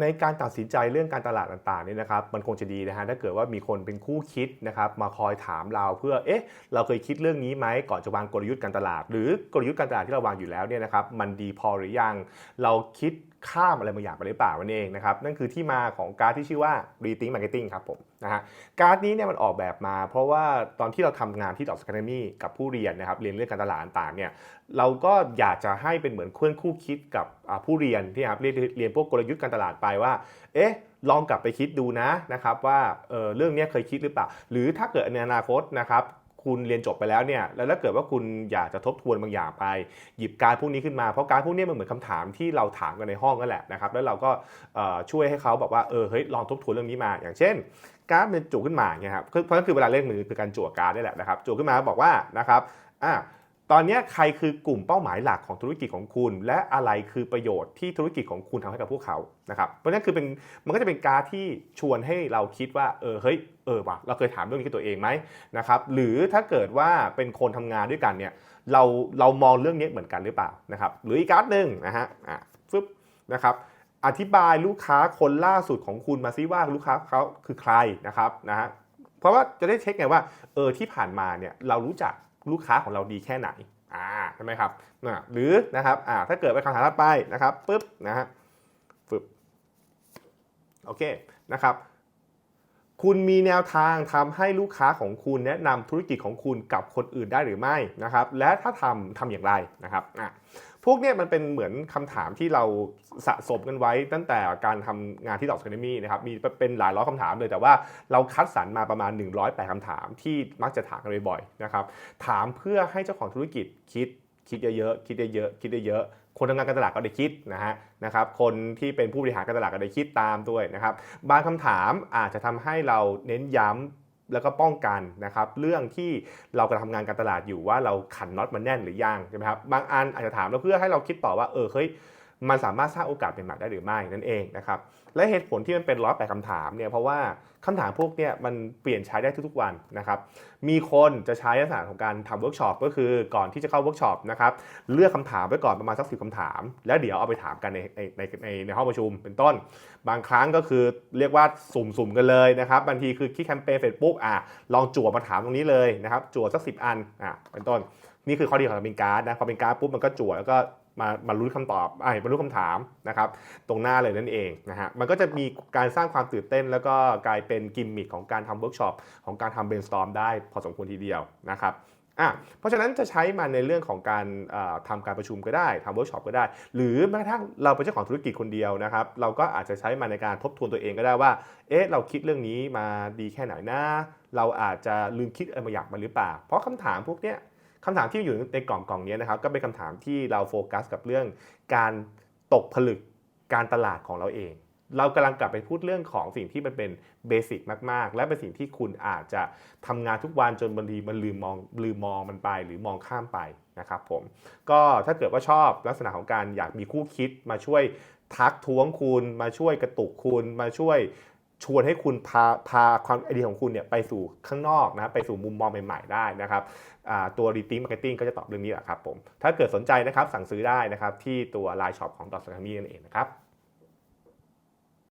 ในการตัดสินใจเรื่องการตลาดต่างๆนี่นะครับมันคงจะดีนะฮะถ้าเกิดว่ามีคนเป็นคู่คิดนะครับมาคอยถามเราเพื่อเอ๊ะเราเคยคิดเรื่องนี้ไหมก่อนจะวางกลยุทธ์การตลาด หรือกลยุทธ์การตลาดที่เราวางอยู่แล้วเนี่ยนะครับมันดีพอหรือยังเราคิด ข้ามอะไรบางอย่างไปหรือเปล่านั่นเองนะครับนั่นคือที่มาของการดที่ชื่อว่า Rethink Marketing ครับผมนะฮะการดนี้เนี่ยมันออกแบบมา เพราะว่าตอนที่เราทำงานที่ดอกสแค a มีกับผู้เรียนนะครับเรียนเรื่องการตลาดต่างเนี่ยเราก็อยากจะให้เป็นเหมือนเพื่อนคู่คิดกับผู้เรียนที่ครับเรียนเรียนพวกกลยุทธ์การตลาดไปว่าเอ๊ะลองกลับไปคิดดูนะนะครับว่าเออเรื่องนี้เคยคิดหรือเปล่า หรือถ้าเกิดในอนาคตนะครับ คุณเรียนจบไปแล้วเนี่ยแล้วถ้าเกิดว่าคุณอยากจะทบทวนบางอย่างไป หยิบการพวกนี้ขึ้นมาเพราะการพวกนี้มันเหมือนคำถามที่เราถามกันในห้องนั่นแหละนะครับแล้วเราก็ช่วยให้เขาบอกว่าเออเฮ้ยลองทบทวนเรื่องนี้มา อย่างเช่นการ์ดเป็นจุขึ้นมาเนี่ยครับเพราะนั่นคือเวลาเล่นมือคือการจั่วการ์ดนี่แหละนะครับจั่วขึ้นมาบอกว่านะครับอะ ตอนนี้ใครคือกลุ่มเป้าหมายหลักของธุรกิจของคุณ และอะไรคือประโยชน์ที่ธุรกิจของคุณทำให้กับพวกเขานะครับเพราะนั้นคือเป็นมันก็จะเป็นการที่ชวนให้เราคิดว่าเออเฮ้ยเออว่ะเราเคยถามเรื่องนี้กับตัวเองไหมนะครับหรือถ้าเกิดว่าเป็นคนทำงานด้วยกันเนี่ยเราเรามองเรื่องนี้เหมือนกันหรือเปล่านะครับหรืออีกการ์ดหนึ่งนะฮะอะฟึบนะครับอธิบายลูกค้าคนล่าสุดของคุณมาซิว่าลูกค้าเขาคือใครนะครับนะฮะเพราะว่าจะได้เช็คไงว่าเออที่ผ่านมาเนี่ยเรารู้จัก ลูกค้าของเราดีแค่ไหนอ่าใช่ไหมครับนะหรือนะครับอ่าถ้าเกิดไปคำถามถัดไปนะครับปุ๊บนะฮะฟึบโอเคนะครับ คุณมีแนวทางทำให้ลูกค้าของคุณแนะนำธุรกิจของคุณกับคนอื่นได้หรือไม่นะครับ และถ้าทำทำอย่างไรนะครับอะพวกนี้มันเป็นเหมือนคำถามที่เราสะสมกันไว้ตั้งแต่การทำงานที่ดอกสแคมมี่นะครับมีเป็นหลายร้อยคำถามเลยแต่ว่าเราคัดสรรมาประมาณ 108คำถามที่มักจะถามกันบ่อยๆนะครับถามเพื่อให้เจ้าของธุรกิจคิด คิดเยอะๆคิดเยอะๆคิดเยอะๆคนทำงานการตลาดก็ได้คิดนะฮะนะครับคนที่เป็นผู้บริหารการตลาดก็ได้คิดตามด้วยนะครับบางคำถามอาจจะทำให้เราเน้นย้ำแล้วก็ป้องกันนะครับเรื่องที่เรากำลังทำงานการตลาดอยู่ว่าเราขันน็อตมันแน่นหรือยังใช่ไหมครับบางอันอาจจะถามเราเพื่อให้เราคิดต่อว่าเออเฮ้ย มันสามารถสร้างโอกาสใหม่ๆได้หรือไม่นั่นเองนะครับและเหตุผลที่มันเป็นร้อยแปดคำถามเนี่ยเพราะว่าคำถามพวกเนี้ยมันเปลี่ยนใช้ได้ทุกๆวันนะครับมีคนจะใช้ลักษณะของการทำเวิร์กช็อปก็คือก่อนที่จะเข้าเวิร์กช็อปนะครับเลือกคำถามไว้ก่อนประมาณสักสิบคำถาม แล้วเดี๋ยวเอาไปถามกันในในในในห้องประชุมเป็นต้น บางครั้งก็คือเรียกว่าสุ่มๆกันเลยนะครับบางทีคือคิดแคมเปญเสร็จปุ๊บอะลองจั่วมาถามตรงนี้เลยนะครับจั่วสักสิบอันอะเป็นต้นนี่คือข้อดีของการเป็นการ์ดนะพอเป็นการ์ดปุ๊บมันก็จั่วแล้วก็ มามารู้คำตอบไอ้มารู้คำถามนะครับตรงหน้าเลยนั่นเองนะฮะมันก็จะมีการสร้างความตื่นเต้น แล้วก็กลายเป็นกิมมิคของการทำเวิร์กช็อปของการทำเบรนสตอมได้พอสมควรทีเดียวนะครับอะเพราะฉะนั้นจะใช้มันในเรื่องของการเอ่อทำการประชุมก็ได้ทำเวิร์กช็อปก็ได้ หรือแม้กระทั่งเราเป็นเจ้าของธุรกิจคนเดียวนะครับ เราก็อาจจะใช้มันในการทบทวนตัวเองก็ได้ว่า เอ๊ะ เราคิดเรื่องนี้มาดีแค่ไหนนะ เราอาจจะลืมคิดอะไรบางอย่างมาหรือเปล่า เพราะคำถามพวกเนี้ย คำถามที่อยู่ในกล่องกล่องนี้นะครับก็เป็นคำถามที่เราโฟกัสกับเรื่องการตกผลึกการตลาดของเราเอง เรากำลังกลับไปพูดเรื่องของสิ่งที่มันเป็นเบสิกมาก ๆ และเป็นสิ่งที่คุณอาจจะทำงานทุกวันจนบางทีมันลืมมองลืมมองมันไปหรือมองข้ามไปนะครับผมก็ถ้าเกิดว่าชอบลักษณะของการอยากมีคู่คิดมาช่วยทักท้วงคุณมาช่วยกระตุกคุณมาช่วย ชวนให้คุณพาพาความไอเดียของคุณเนี่ยไปสู่ข้างนอกนะไปสู่มุมมองใหม่ๆได้นะครับตัวดีติ้งมาร์เก็ตติ้งก็จะตอบเรื่องนี้แหละครับผมถ้าเกิดสนใจนะครับสั่งซื้อได้นะครับที่ตัวไลน์ช็อปของ d o t s a c a m y นั่นเองนะครับ